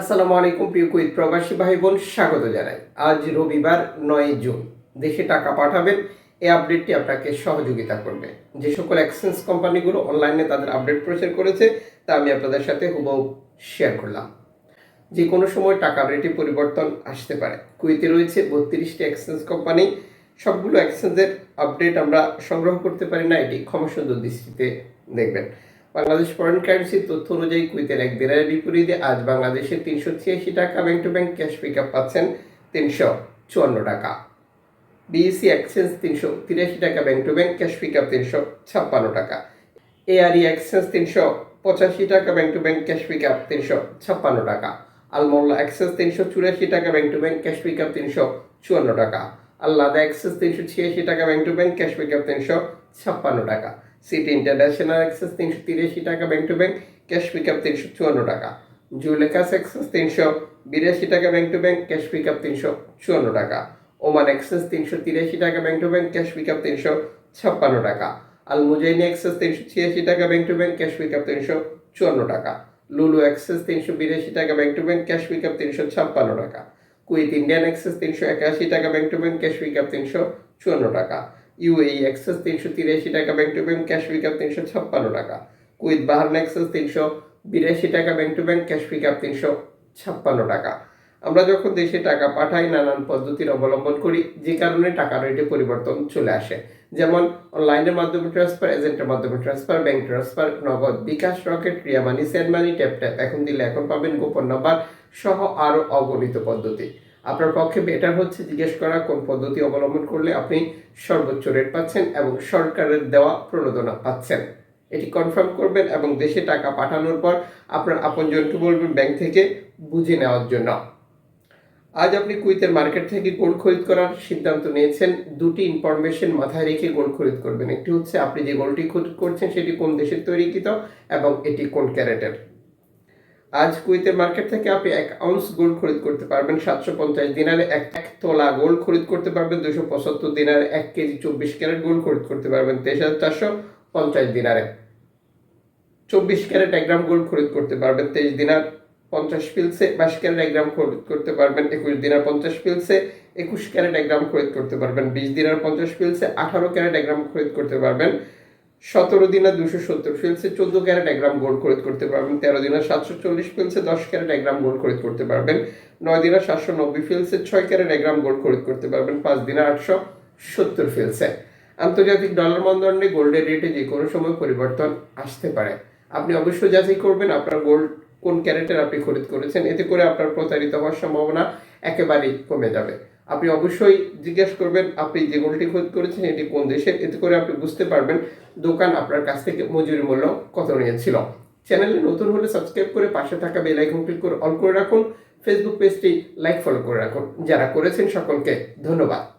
আসসালামু আলাইকুম, প্রিয় কুইত প্রবাসী ভাই বোন স্বাগত জানাই। আজ রবিবার নয় জুন। দেশে টাকা পাঠাবেন, এই আপডেটটি আপনাকে সহযোগিতা করবে। যে সকল এক্সচেঞ্জ কোম্পানিগুলো অনলাইনে তাদের আপডেট প্রচার করেছে, তা আমি আপনাদের সাথে হুবহু শেয়ার করলাম। যে কোনো সময় টাকা রেটে পরিবর্তন আসতে পারে। কুইতে রয়েছে বত্রিশটি এক্সচেঞ্জ কোম্পানি সবগুলো এক্সচেঞ্জের আপডেট আমরা সংগ্রহ করতে পারি না, এটি ক্ষমাসুন্দর দৃষ্টিতে দেখবেন। বাংলাদেশ ফরেন কারেন্সির তথ্য অনুযায়ী কুইতের এক দিনের বিপরীতে আজ বাংলাদেশে তিনশো ছিয়াশি টাকা bank to bank cash pick up পাচ্ছেন তিনশো চুয়ান্ন টাকা। বিএসসি এক্সচেঞ্জ তিনশো তিরাশি টাকা bank to bank cash pick up তিনশো ছাপ্পান্ন টাকা। এআরই এক্সচেঞ্জ তিনশো পঁচাশি টাকা bank to bank cash pick up তিনশো ছাপ্পান্ন টাকা। আলমোল্লা এক্সচেঞ্জ তিনশো চুরাশি টাকা bank to bank cash pick up তিনশো চুয়ান্ন টাকা। আল্লাদা এক্সেস তিনশো ছিয়াশি টাকা bank to bank cash pick up তিনশো ছাপ্পান্ন টাকা। সিটি ইন্টারন্যাশনাল এক্সেস তিনশো তিরাশি টাকা bank to bank cash pick up তিনশো চুয়ান্ন টাকা। জুলেকাস এক্সেস তিনশো বিরাশি টাকা bank to bank cash pick up তিনশো চুয়ান্ন টাকা। ওমান এক্সেস তিনশো তিরাশি টাকা bank to bank cash pick up তিনশো ছাপ্পান্ন টাকা। আল মুজাইনি এক্সেস তিনশো ছিয়াশি টাকা bank to bank cash pick up তিনশো চুয়ান্ন টাকা। লুলু এক্সেস তিনশো বিরাশি টাকা bank to bank cash pick up তিনশো ছাপ্পান্ন টাকা। কুইথ ইন্ডিয়ান এক্সেস তিনশো একাশি টাকা bank to bank cash pick up তিনশো চুয়ান্ন টাকা। ইউএই এক্সেস তিনশো তিরাশি টাকা bank to bank cash pick up তিনশো ছাপ্পান্ন টাকা। কুইথ বাহারান এক্সেস তিনশো বিরাশি টাকা bank to bank cash pick up তিনশো ছাপ্পান্ন টাকা। আমরা যখন দেশে টাকা পাঠাই, নানান পদ্ধতির অবলম্বন করি, যে কারণে টাকার রেটে পরিবর্তন চলে আসে। যেমন অনলাইনের মাধ্যমে ট্রান্সফার এজেন্টের মাধ্যমে transfer bank transfer Nagad bKash rocket Ria money send money tap tap এখন দিলে এখন পাবেন গোপন নাম্বার সহ আরও অগণিত পদ্ধতি। আপনার পক্ষে বেটার হচ্ছে জিজ্ঞেস করা, কোন পদ্ধতি অবলম্বন করলে আপনি সর্বোচ্চ রেট পাচ্ছেন এবং সরকারের দেওয়া প্রণোদনা পাচ্ছেন। এটি কনফার্ম করবেন এবং দেশে টাকা পাঠানোর পর আপনার আপনজনকে বলবেন ব্যাংক থেকে বুঝে নেওয়ার জন্য। আজ আপনি কুইতের মার্কেট থেকে গোল্ড খরিদ করার সিদ্ধান্ত নিয়েছেন। দুটি ইনফরমেশন মাথায় রেখে গোল্ড খরিদ করবেন। একটি হচ্ছে আপনি যে গোল্ডটি খরিদ করছেন, সেটি কোন দেশের তৈরিকৃত এবং এটি কোন ক্যারেটের? আজ কুইতের মার্কেট থেকে আপনি এক আউন্স গোল্ড খরিদ করতে পারবেন সাতশো পঞ্চাশ দিনারে, এক এক তোলা গোল্ড খরিদ করতে পারবেন দুশো পঁচাত্তর দিনারে, এক কেজি চব্বিশ ক্যারেট গোল্ড খরিদ করতে পারবেন তেইশ হাজার চারশো পঞ্চাশ দিনারে। চব্বিশ ক্যারেট এক গ্রাম গোল্ড খরিদ করতে পারবেন তেইশ দিনার পঞ্চাশ পিলসে, বাইশ ক্যারেট এক গ্রাম খরিদ করতে পারবেন একুশ দিনার পঞ্চাশ পিলসে, একুশ ক্যারেট এক গ্রাম খরিদ করতে পারবেন, বিশ দিনার পঞ্চাশ পিলসে, আঠারো ক্যারেট এক গ্রাম খরিদ করতে পারবেন সতেরো দিনে দুশো সত্তর ফিলসে চোদ্দ ক্যারেট এক গ্রাম গোল্ড খরিদ করতে পারবেন, তেরো দিনে সাতশো চল্লিশ ফিলসে দশ ক্যারেট এক গ্রাম গোল্ড খরিদ করতে পারবেন, নয় দিনে সাতশো নব্বই ফিলসে ছয় ক্যারেট এক গ্রাম গোল্ড খরিদ করতে পারবেন, পাঁচ দিনে আটশো সত্তর ফিলসে আন্তর্জাতিক ডলার মানদণ্ডে গোল্ডের রেটে যে কোনো সময় পরিবর্তন আসতে পারে। আপনি অবশ্যই যাচাই করবেন আপনার গোল্ড কোন ক্যারেটের আপনি খরিদ করেছেন, এতে করে আপনার প্রতারিত হওয়ার সম্ভাবনা একেবারেই কমে যাবে। আপনি অবশ্যই জিজ্ঞেস করবেন, আপনি যে গোলটি খোঁজ করেছেন, এটি কোন দেশের? এতে করে আপনি বুঝতে পারবেন দোকান আপনার কাছ থেকে মজুরি মূল্য কত নিয়েছিল। চ্যানেলে নতুন হলে সাবস্ক্রাইব করে পাশে থাকা বেল আইকন ক্লিক করে অল করে রাখুন। ফেসবুক পেজটি লাইক, ফলো করে রাখুন। যারা করেছেন সকলকে ধন্যবাদ।